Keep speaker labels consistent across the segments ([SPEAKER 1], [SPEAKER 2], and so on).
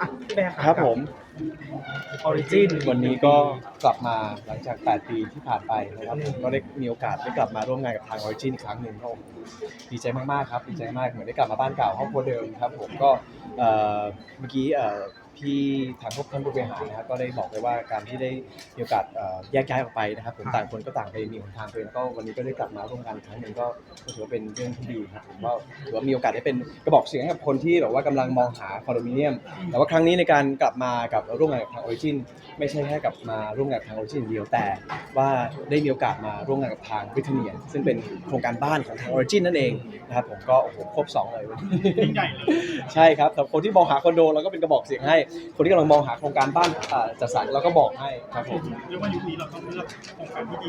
[SPEAKER 1] อะพี่แบร์
[SPEAKER 2] ครับผม
[SPEAKER 1] ออริจิน
[SPEAKER 2] วันนี้ก็กลับมาหลังจาก 8 ปีที่ผ่านไปนะครับผมก็ได้มีโอกาสได้กลับมาร่วมงานกับทาง Origin อีกครั้งหนึ่งก็ดีใจมากๆครับดีใจมากเหมือนได้กลับมาบ้านเก่าครอบครัวเดิมครับผมก็เอ่อเมื่อกี้เอ่อ พี่ทางพวกท่านผู้บริหารนะครับก็ได้บอกไปว่าการที่ได้มีโอกาสเอ่อแยกย้ายออกไปนะครับผมต่างคนก็ต่างไปมีหนทางตัวเองก็วันนี้ก็ได้กลับมาร่วมงานอีกครั้งหนึ่งก็ก็ถือว่าเป็นเรื่องที่ดีครับผมก็ถือว่ามีโอกาสได้เป็นกระบอกเสียงให้กับคนที่แบบว่ากำลังมองหาคอนโดมิเนียม แต่ว่าครั้งนี้ในการกลับมากับร่วมงานกับทาง Origin ไม่ใช่แค่กลับมาร่วมงานกับทาง Origin อย่างเดียวแต่ ว่าได้มีโอกาสมาร่วมงานกับทาง Britannia ซึ่งเป็นโครงการบ้านของทาง Origin นั่นเองนะครับผมก็โอ้โหครบสองเลยวันนี้
[SPEAKER 3] ยิ่งใหญ่เลย
[SPEAKER 2] ใช่ครับสำหรับคนที่มองหาคอนโดเราก็เป็นกระบอกเสียงให้คนที่กำลังมองหาโครงการบ้านอ่าจัดสรรเราก็บอกให้ครับผม
[SPEAKER 3] เรียกว่ายุคนี้เราต้องเลือกโครงการที่ดี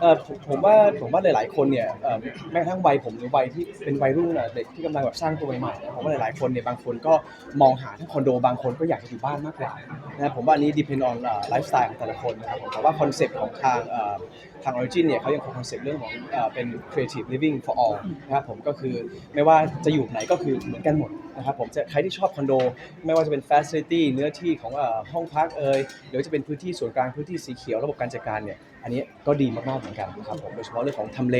[SPEAKER 2] เออผมผมว่าผมว่าหลาย ๆ คนเนี่ยเอ่อแม้กระทั่งวัยผมหรือวัยที่เป็นวัยรุ่นน่ะเด็กที่กำลังแบบสร้างตัวใหม่ๆนะผมว่าหลาย ๆ คนเนี่ยบางคนก็มองหาทั้งคอนโดบางคนก็อยากจะอยู่บ้านมากกว่านะครับผมว่าอันนี้ depend on ไลฟ์สไตล์ของแต่ละคนนะครับผมแต่ว่าคอนเซ็ปต์ของทางเอ่อทาง Origin เนี่ยเขายังคงคอนเซ็ปต์เรื่องของเอ่อเป็น creative living for all นะครับผมก็คือไม่ว่าจะอยู่ไหนก็คือเหมือนกันหมด นะครับผมจะใครที่ชอบคอนโด ไม่ว่าจะเป็น facility เนื้อที่ของห้องพักเอ่ยหรือว่าจะเป็นพื้นที่ส่วนกลางพื้นที่สีเขียวระบบการจัดการเนี่ยอันนี้ก็ดีมากๆเหมือนกันนะครับผมโดยเฉพาะเรื่องของทำเล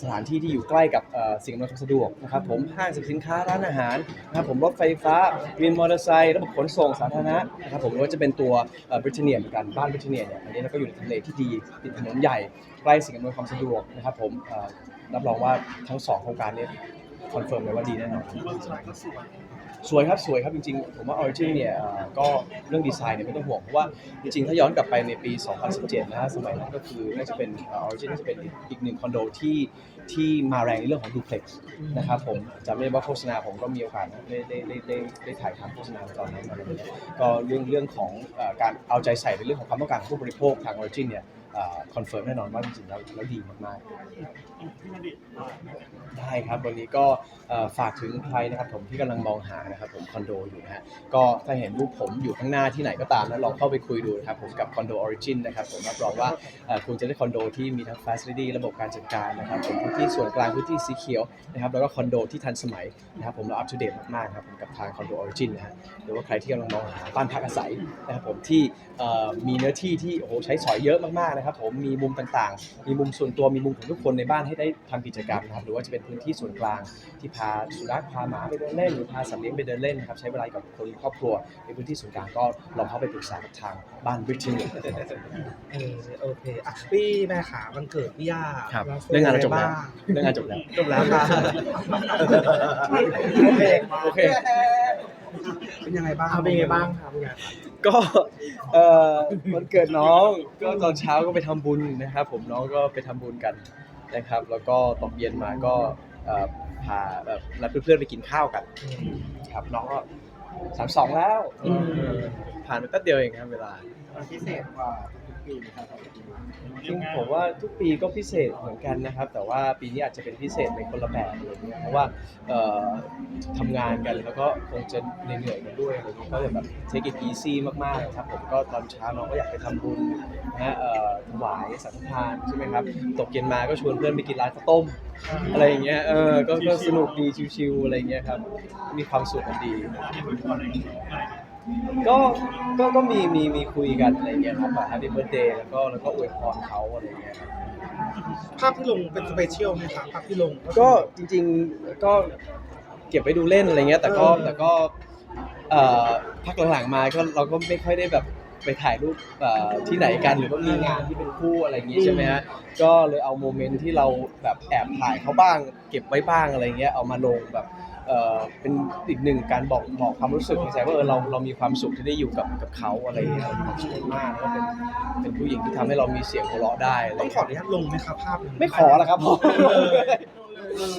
[SPEAKER 2] สถานที่ที่อยู่ใกล้กับสิ่งอำนวยความสะดวกนะครับผมห้างสรรพสินค้าร้านอาหารนะครับผมรถไฟฟ้าวินมอเตอร์ไซค์ระบบขนส่งสาธารณะนะครับผมหรือว่าจะเป็นตัวบริเนียเหมือนกันบ้านบริเนียเนี่ยอันนี้เราก็อยู่ในทำเลที่ดีติดถนนใหญ่ใกล้สิ่งอำนวยความสะดวกนะครับผมรับรองว่าทั้งสองโครงการเนี้ คอนเฟิร์มเลยว่าดีแน่นอน
[SPEAKER 3] ผมว่าสวยก็สวย
[SPEAKER 2] สวยครับสวยครับจริงๆ ผมว่า Origin เนี่ยก็เรื่องดีไซน์เนี่ยไม่ต้องห่วงเพราะว่าจริงๆ ถ้าย้อนกลับไปในปี 2017 นะฮะสมัยนั้นก็คือน่าจะเป็นออ Origin น่าจะเป็นอีกหนึ่งคอนโดที่ที่มาแรงในเรื่องของดูเพล็กซ์นะครับผมจำได้ว่าโฆษณาผมก็มีโอกาสได้ได้ได้ได้ได้ถ่ายทำโฆษณาตอนนั้นอะไรอย่างเงี้ยก็เรื่องเรื่องของการเอาใจใส่ในเรื่องของความต้องการของผู้บริโภคทาง Origin เนี่ยคอนเฟิร์มแน่นอนว่าจริงๆแล้วแล้วดีมากๆ ได้ครับวันนี้ก็ฝากถึงใครนะครับผมที่กำลังมองหานะครับผมคอนโดอยู่นะฮะก็ถ้าเห็นรูปผมอยู่ข้างหน้าที่ไหนก็ตามนะลองเข้าไปคุยดูนะครับผมกับคอนโดออริจินนะครับผมรับรองว่าคุณจะได้คอนโดที่มีทั้งฟ a ซิลิตี้ระบบการจัดการนะครับผมพื้นที่ส่วนกลางพื้นที่สีเขียวนะครับแล้วก็คอนโดที่ทันสมัยนะครับผมเราอัปเดตมากๆครับผมกับทางคอนโดออริจินนะฮะหรือว่าใครที่กำลังมองหาบ้านพักอาศัยนะครับผมที่มีเนื้อที่ที่โอ้โหใช้สอยเยอะมากๆนะครับผมมีมุมต่างๆ มีมุมส่วนตัวมีมุมของทุกคนในบ้านให้ได้ทำกิจกรรมนะครับหรือว่าจะเป็นพื้นที่ส่วนกลางที่พาสุนัขพาหมาไปเดินเล่นหรือพาสัตว์เลี้ยงไปเดินเล่นนะครับใช้เวลากับคนครอบครัวในพื้นที่ส่วนกลางก็ลองเข้าไปปรึกษากับทางบ้านบริทิน
[SPEAKER 1] เออโอเคอะพี่แบร์ขาวันเกิดพี่ย่า
[SPEAKER 2] ครับาเรื่องงานเราจบแล้ว
[SPEAKER 1] บ้
[SPEAKER 2] เรื่องงานจบแล้ว
[SPEAKER 1] จบแล้วค่ะ โอเค
[SPEAKER 2] โอเค
[SPEAKER 1] เป็นยังไงบ้าง
[SPEAKER 4] เอาเป็นไงบ้างครับงาน
[SPEAKER 2] ก็เอ่อวันเกิดน้องก็ตอนเช้าก็ไปทำบุญนะครับ ผมน้องก็ไปทำบุญกันนะครับ แล้วก็ตกเย็นมาก็เอ่อพาแบบนัดเพื่อนๆไปกินข้าวกัน ครับน้องก็สามสองแล้วเออผ่านไปแป๊บเดียวเองครับเวลา
[SPEAKER 4] พิเศษกว่าทุกปีนะครับ
[SPEAKER 2] จริงผมว่าทุกปีก็พิเศษเหมือนกันนะครับ แต่ว่าปีนี้อาจจะเป็นพิเศษในคนละแบบอะไรเงี้ยเพราะว่าเอ่อทำงานกันแล้วก็คงจะเหนื่อยๆกันด้วยอะไรเงี้ยก็เลยแบบ take it easy มากๆครับผมก็ตอนเช้าน้องก็อยากไปทำบุญนะเอ่อถวายสังฆทานใช่ไหมครับตกเย็นมาก็ชวนเพื่อนไปกินร้านข้าวต้ม อะไรอย่างเงี้ยเออก็ก็สนุกดีชิวๆอะไรเงี้ยครับมีความสุขกันดี
[SPEAKER 3] ที่คุก่อนอะไร อย่างเงี้ยอะไร
[SPEAKER 2] ก็ก็ก็มีมีมีคุยกันอะไรเงี้ยครับแบบ Happy Birthday แล้วก็แล้วก็อวยพรเขาอะไรเงี้ยครับ
[SPEAKER 1] ภาพที่ลงเป็นสเปเชียลไหมครับภาพที่ลง
[SPEAKER 2] ก็จริงๆก็เก็บไว้ดูเล่นอะไรเงี้ยแต่ก็แต่ก็เอ่อพักหลังๆมาก็เราก็ไม่ค่อยได้แบบไปถ่ายรูปเอ่อที่ไหนกันหรือว่ามีงานที่เป็นคู่อะไรอย่างงี้ใช่ไหมฮะก็เลยเอาโมเมนต์ที่เราแบบแอบถ่ายเขาบ้าง เก็บไว้บ้างอะไรเงี้ยเอามาลงแบบ เอ่อเป็นอีกหนึ่งการบอกบอกความรู้สึกในใจว่าเออเราเรามีความสุขที่ได้อยู่กับกับเขาอะไรเงี้ยเรามีความสุขมากแล้วก็เป็นเป็นผู้หญิงที่ทำให้เรามีเสียงหัวเราะได้อะไร
[SPEAKER 1] ต้องขอ
[SPEAKER 2] เงี้
[SPEAKER 1] อยนุญาตลงไหมครับภาพนั้น
[SPEAKER 2] ไม่ขอละครับผม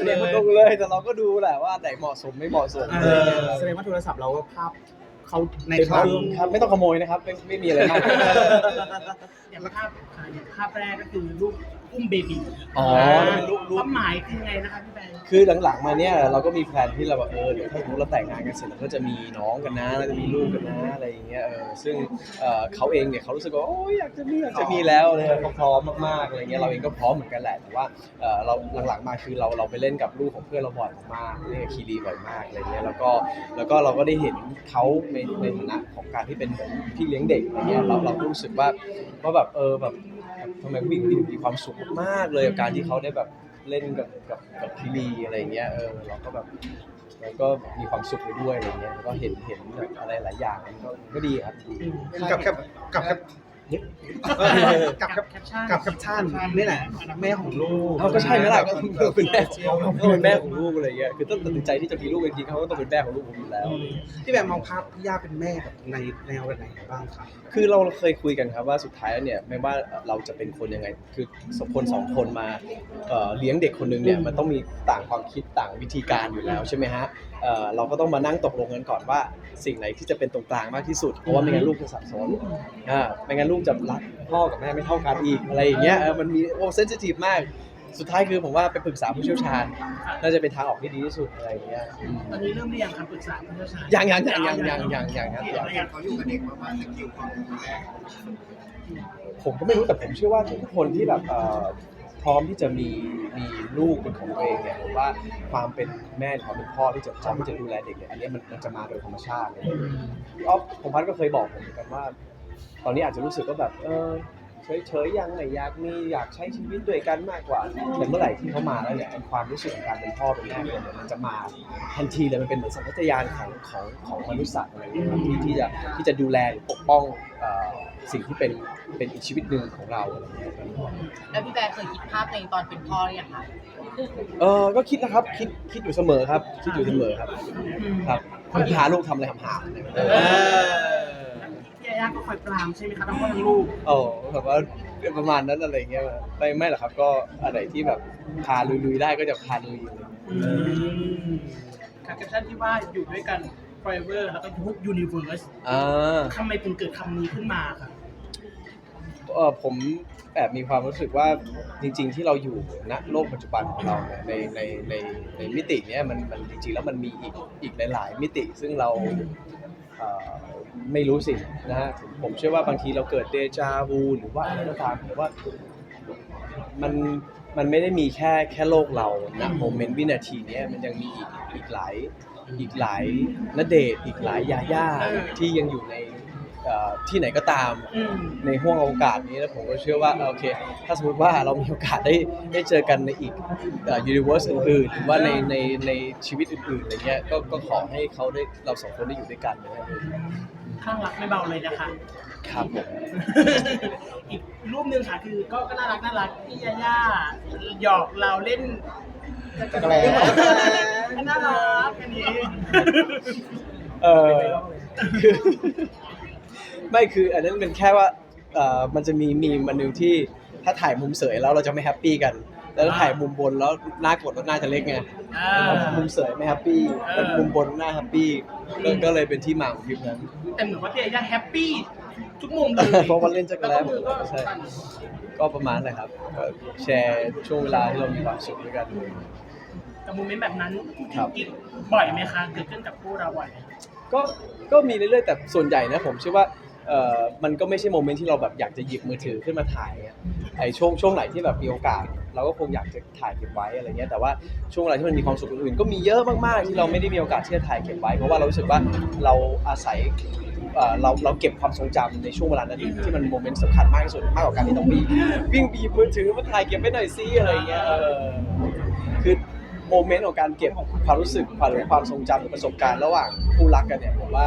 [SPEAKER 2] เรียนมาลงเลยแต่เราก็ดูแหละว่าไหนเหมาะสมไม่เหมาะสม
[SPEAKER 1] เออ
[SPEAKER 4] แสดงว่าโทรศัพท์เราก็ภาพเขา
[SPEAKER 1] ใน
[SPEAKER 2] เป็น
[SPEAKER 1] คลับ
[SPEAKER 2] ครับไม่ต้องขโมยนะครับไม่ไม่มีอะไรมาก
[SPEAKER 4] อย่างภาพภาพแรกก็คือรูป
[SPEAKER 5] อุ้มเบบี
[SPEAKER 2] อ๋อ
[SPEAKER 5] ลูกความหมายคือไงนะคะพี่แบงค์
[SPEAKER 2] คือหลังๆมาเนี่ยเราก็มีแพลนที่เราแบบเออเดี๋ยวถ้าสมมติเราแต่งงานกันเสร็จเราก็จะมีน้องกันนะเราจะมีลูกกันนะอะไรอย่างเงี้ยเออซึ่งเอ่อเขาเองเนี่ยเขารู้สึกว่าโอ้ยอยากจะมีอยากจะมีแล้วเลยเขาพร้อมมากๆอะไรเงี้ยเราเองก็พร้อมเหมือนกันแหละแต่ว่าเออเราหลังๆมาคือเราเราไปเล่นกับลูกของเพื่อนเราบ่อยมากเล่นกับคีรีบ่อยมากอะไรเงี้ยแล้วก็แล้วก็เราก็ได้เห็นเขาในในฐานะของการที่เป็นเหมือนพี่เลี้ยงเด็กอะไรเงี้ยเราเราก็รู้สึกว่าว่าแบบเออแบบ ทำไมผู้หญิงคนนี้ถึงมีความสุขมากๆเลยกับการที่เขาได้แบบเล่นกับกับกับคีรีอะไรเงี้ยเออเราก็แบบเราก็มีความสุขไปด้วยอะไรเงี้ยแล้วก็เห็นเห็นแบบอะไรหลายอย่างมันก็ก็ดีครับ
[SPEAKER 1] กับกับกับกับ กับกับ
[SPEAKER 5] แคปชั่น
[SPEAKER 1] กับกับท่านนี่แหละแม่ของลูก
[SPEAKER 2] เขาก็ใช่ไหมล่ะก็ก็เป็นแม่ก็เป็นแม่ของลูกอะไรเงี้ยคือต้องตัดสินใจที่จะมีลูกจริงๆเขาก็ต้องเป็นแม่ของลูกผมอยู่แล้ว
[SPEAKER 1] พี่แบมมองภาพพี่ย่าเป็นแม่แบบในแนวไหนบ้างครับ
[SPEAKER 2] คือเราเคยคุยกันครับว่าสุดท้ายแล้วเนี่ยไม่ว่าเราจะเป็นคนยังไง คือสองคนสองคนมาเอ่อเลี้ยงเด็กคนหนึงเนี่ยมันต้องมีต่างความคิดต่างวิธีการอยู่แล้วใช่ไหมฮะเอ่อเราก็ต้องมานั่งตกลงกันก่อนว่า สิ่งไหนที่จะเป็นตรงกลางมากที่สุดเพราะว่าไม่งั้นลูกจะสับสนอ่าไม่งั้นลูกจะรักพ่อกับแม่ไม่เท่ากันอีกอะไรอย่างเงี้ยเออมันมีโอ้เซนซิทีฟมาก สุดท้ายคือผมว่าไปปรึกษาผู้เชี่ยวชาญน่าจะเป็นทางออกที่ดีที่สุดอะไรอย่างเงี้ยอืม
[SPEAKER 5] ตอนนี้เริ่มเรียงครับปรึกษาผู้เชี่ยวชาญ
[SPEAKER 2] ยังยังยังยังยังยังยังครับยัง
[SPEAKER 4] อย่างเขาอยู่กับเด็กมากๆสกิลความดูแล
[SPEAKER 2] ผมก็ไม่รู้แต่ผมเชื่อว่าทุกคนที่แบบเอ่อพร้อมที่จะมีมีลูกเป็นของตัวเองเนี่ยผมว่าความเป็นแม่หรือความเป็นพ่อที่จะพร้อมที่จะดูแลเด็กเนี่ยอันเนี้ยมันมันจะมาโดยธรรมชาติเลยพี่อ๊อฟผมพัดก็เคยบอกผมเหมือนกันว่า ตอนนี้อาจจะรู้สึกว่าแบบเออเฉยๆยังไม่อยากมีอยากใช้ชีวิตด้วยกันมากกว่าแต่เมื่อไหร่ที่เขามาแล้วเนี่ยไอ้ความรู้สึกของการเป็นพ่อเป็นแม่เนี่ยมันจะมาทันทีเลยมันเป็นเหมือนสัญชาตญาณของของของมนุษย์สัตว์อะไรอย่างเงี้ยครับที่ที่จะที่จะดูแลหรือปกป้องเอ่อสิ่งที่เป็นเป็นอีกชีวิตหนึ่งของเราอะไรอย่างเงี้ย
[SPEAKER 6] แล้วพี่แบร์เคยคิดภาพในตอนเป็นพ่อหรือยังคะ
[SPEAKER 2] เออก็คิดนะครับคิดคิดอยู่เสมอครับ คิดอยู่เสมอครับ ครับหาลูกทำอะไรหามๆเนี่ยเออ
[SPEAKER 5] พี่ ยาย่าก็คอยปรามใช่ไหมคะทั้งพ่อทั้งลูก
[SPEAKER 2] โอ้แบบว่าประมาณนั้นอะไรเงี้ยไม่ไม่หรอกครับ ก็อะไรที่แบบพาลุยๆได้ก็จะพาลุยอะไรเงี้ย
[SPEAKER 5] ค่ะแคปชั่นที่ว่าอยู่ด้วยกัน forever แล้วก็ทุก universe
[SPEAKER 2] อ่า
[SPEAKER 5] ทำไมถึงเกิดคำนี้ขึ้นมาค่ะ
[SPEAKER 2] เออผมแอบมีความรู้สึกว่าจริง ๆ ที่เราอยู่ณโลกปัจจุบันของเราเนี่ยในในในในมิติเนี้ยมันมันจริงๆแล้วมันมีอีกอีกหลาย ๆ มิติซึ่งเราเอ่อ ไม่รู้สินะฮะผมเชื่อว่าบางทีเราเกิดเดจาวูหรือว่าอะไรก็ตามผมว่ามันมันไม่ได้มีแค่แค่โลกเราณโมเมนต์วินาทีเนี้ยมันยังมีอีกอีกหลายอีกหลายนเดชน์อีกหลายยาย่าที่ยังอยู่ในเอ่อที่ไหนก็ตาม
[SPEAKER 5] อืม
[SPEAKER 2] ในห่วงโอกาสนี้แล้วผมก็เชื่อว่าโอเค ถ้าสมมติว่าเรามีโอกาสได้ได้เจอกันในอีกยูนิเวอร์สอื่นๆหรือว่าในในในชีวิตอื่นๆอะไรเงี้ยก็ก็ขอให้เขาได้เราสองคนได้อยู่ด้วยกันนะครับ
[SPEAKER 5] ข้างรักไม่เบาเลยนะคะ
[SPEAKER 2] ครับผม
[SPEAKER 5] อีกรูปหนึ่งค่ะคือก็ก็น่ารักน่ารักพี่ยาย่าหยอกเราเล่น
[SPEAKER 4] จักรแล
[SPEAKER 5] น่ารักอันนี้
[SPEAKER 2] เออคือ ไม่คืออันนั้นเป็นแค่ว่าเอ่อมันจะมีมีมอันหนึงที่ถ้าถ่ายมุมเสยแล้วเราจะไม่แฮปปี้กัน แล้วถ้าถ่ายมุมบนแล้วหน้ากดแล้วหน้าจะเล็กไง
[SPEAKER 5] อ่า
[SPEAKER 2] มุมเสยไม่แฮปปี้
[SPEAKER 5] เออ
[SPEAKER 2] เป็นมุมบนหน้าแฮปปี้ก็ก็เลยเป็นที่มาของคลิปนั้น
[SPEAKER 5] แต่เหมือนว่าพี่ยาย่าแฮปปี้ทุกมุมเลย
[SPEAKER 2] เพราะว่าเล่นจักรแล
[SPEAKER 5] แล้วก็มือก็
[SPEAKER 2] ใช่
[SPEAKER 5] สั่น
[SPEAKER 2] ก็ประมาณนั้นแหละครับก็แชร์ช่วงเวลาที่เรามีความสุขด้วยกัน
[SPEAKER 5] กับโมเมนต์แบบนั้น
[SPEAKER 2] ครับ
[SPEAKER 5] กิ๊กบ่อยไหมคะเกิดขึ้นกับคู่เราบ่อยไหม
[SPEAKER 2] ก็ก็มีเรื่อยๆแต่ส่วนใหญ่นะผมเชื่อว่า เอ่อมันก็ไม่ใช่โมเมนต์ที่เราแบบอยากจะหยิบมือถือขึ้นมาถ่ายอะไอ้ช่วงช่วงไหนที่แบบมีโอกาส เราก็คงอยากจะถ่ายเก็บไว้อะไรเงี้ยแต่ว่าช่วงเวลาที่มันมีความสุขอื่นๆก็มีเยอะมากๆที่เราไม่ได้มีโอกาสที่จะถ่ายเก็บไว้เพราะว่าเรารู้สึกว่าเราอาศัยเอ่อเราเราเก็บความทรงจำในช่วงเวลานั้นที่มันโมเมนต์สำคัญมากที่สุดมากกว่าการที่ต้องวิ่งวิ่งบีบมือถือมาถ่ายเก็บไว้หน่อยซิอะไรเงี้ยเออคือโมเมนต์ของการเก็บความรู้สึกความหรือความทรงจำหรือประสบการณ์ระหว่างคู่รักกันเนี่ยผมว่า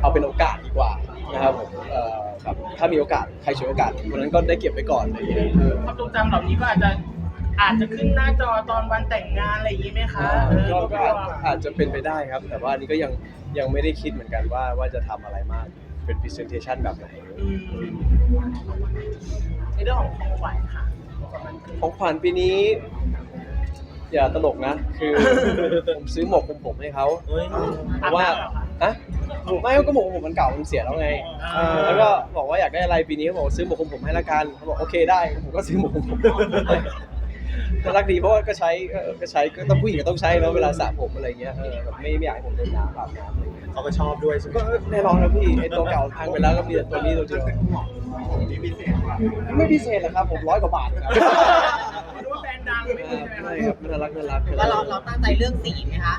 [SPEAKER 2] เอาเป็นโอกาสดีกว่า นะครับผมเอ่อแบบถ้ามีโอกาสใครฉวยโอกาสคนนั้นก็ได้เก็บไว้ก่อนอะไรอย่างเงี้ยเออ
[SPEAKER 5] ความทรงจำเหล่านี้ก็อาจจะอาจจะขึ้นหน้าจอตอนวันแต่งงานอะไรอย่างนี้ไหมคะเออ
[SPEAKER 2] ก็ก็อาจอาจจะเป็นไปได้ครับ แต่ว่าอันนี้ก็ยังยังไม่ได้คิดเหมือนกันว่าว่าจะทำอะไรมาก เป็น presentation แบบไหน
[SPEAKER 5] อืมในเรื่องของของขวัญค่ะ
[SPEAKER 2] ของขวัญปีนี้ อย่าตลกนะ คือ ผมซื้อหมวกผมผมให้เขาเพราะว่า
[SPEAKER 5] อาบน้ำเหรอคะ
[SPEAKER 2] อะ ไม่ก็หมวกผมมันเก่ามันเสียแล้วไง
[SPEAKER 5] อ่า
[SPEAKER 2] แล้วก็บอกว่าอยากได้อะไรปีนี้เขาบอกซื้อหมวกของผมให้ละกันเขาบอกโอเคได้ผมก็ซื้อหมวกของผมน่ารักดีเพราะว่าก็ใช้ก็ก็ใช้ก็ต้องผู้หญิงก็ต้องใช้เนาะเวลาสระผมอะไรเงี้ยเออแบบไม่ไม่อยากให้ผมโดนน้ำอาบน้ำอะไรเงี้ย
[SPEAKER 4] เขาก็ชอบด้วยใช่ไหม
[SPEAKER 2] ก็แน่นอนนะพี่ไอตัวเก่าพังไปแล้วก็มีแต่ตัวนี้ตัวเดียว
[SPEAKER 4] นี่พิเศษกว่า
[SPEAKER 2] ไม่พิเศษหรอกครับผมร้อยกว่าบาทครับ
[SPEAKER 5] ไม่รู้ว่าแบรนด์ดังไม่รู้ใช่
[SPEAKER 2] ค
[SPEAKER 5] รั
[SPEAKER 2] รั
[SPEAKER 5] บบ
[SPEAKER 2] น่ารักน่ารัก
[SPEAKER 6] แล้วเราเราตั้งใจเรื่องสีไหมคะ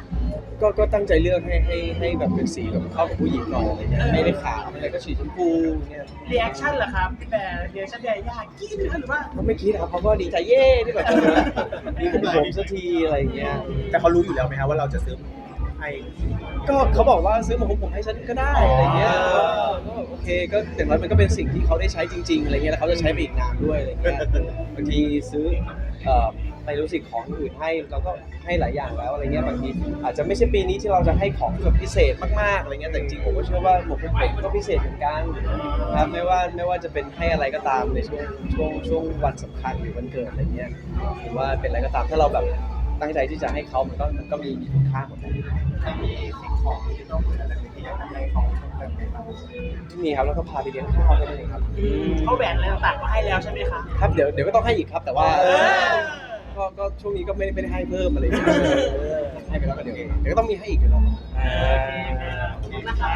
[SPEAKER 2] ก็ก็ตั้งใจเลือกให้ให้ให้แบบเป็นสีแบบเข้ากับผู้หญิงหน่อยอะไรเงี้ยไม่ได้ขาวอะไรก็สีชมพูเงี้ย
[SPEAKER 5] รีแอคชั่นเหรอครับพี่แบร์รีแอคชั่นยาย่ากรี๊ดไหมคะหรือว่า
[SPEAKER 2] เขาไม่คิดครับเขาก็ดีใจเย่ที่แบบมีผมผมสักทีอะไรเงี้ย
[SPEAKER 4] แต่เขารู้อยู่แล้วไหมครับว่าเราจะซื้อให้
[SPEAKER 2] ก็เขาบอกว่าซื้อมาผมผมให้ฉันก็ได้อะไรเงี้ยเออก็โอเคก็อย่างน้อยมันก็เป็นสิ่งที่เขาได้ใช้จริงๆอะไรเงี้ยแล้วเขาจะใช้ไปอีกนานด้วยอะไรเงี้ยบางทีซื้อเอ่อ ไปรู้สึกของอื่นให้เราก็ให้หลายอย่างแล้วอะไรเงี้ยบางทีอาจจะไม่ใช่ปีนี้ที่เราจะให้ของที่แบบพิเศษมากๆอะไรเงี้ยแต่จริงๆผมก็เชื่อว่าหมวกผมผมก็พิเศษเหมือนกันนะครับไม่ว่าไม่ว่าจะเป็นให้อะไรก็ตามในช่วงช่วงช่วงวันสำคัญหรือวันเกิดอะไรเงี้ยหรือว่าเป็นอะไรก็ตามถ้าเราแบบตั้งใจที่จะให้เขามันก็มันก็มีมีคุณค่าหมดเลย
[SPEAKER 4] ถ้ามีสิ่งของที่ต้องเหลืออะไรที่อยากให้เขาเติมไปบ้าง
[SPEAKER 2] ไม่มีครับแล้วก็พาไปเลี้ยงข้าวแค่นั้นเองครับ
[SPEAKER 5] เขาแหวนอะไรต่างๆก็ให้แล้วใช่ไหมคะ
[SPEAKER 2] ครับเดี๋ยวเดี๋ยวก็ต้องให้อีกครับแต่ว่า
[SPEAKER 5] เออ
[SPEAKER 2] ก็ก็ช่วงนี้ก็ไม่ได้ไม่ได้ให้เพิ่มอะไรอย่างเงี้ยเออให้ไปแล้วก็เดี๋ยวเดี๋ยวก็ต้องมีให้อีกอยู่แล้ว
[SPEAKER 5] โอเคนะครับ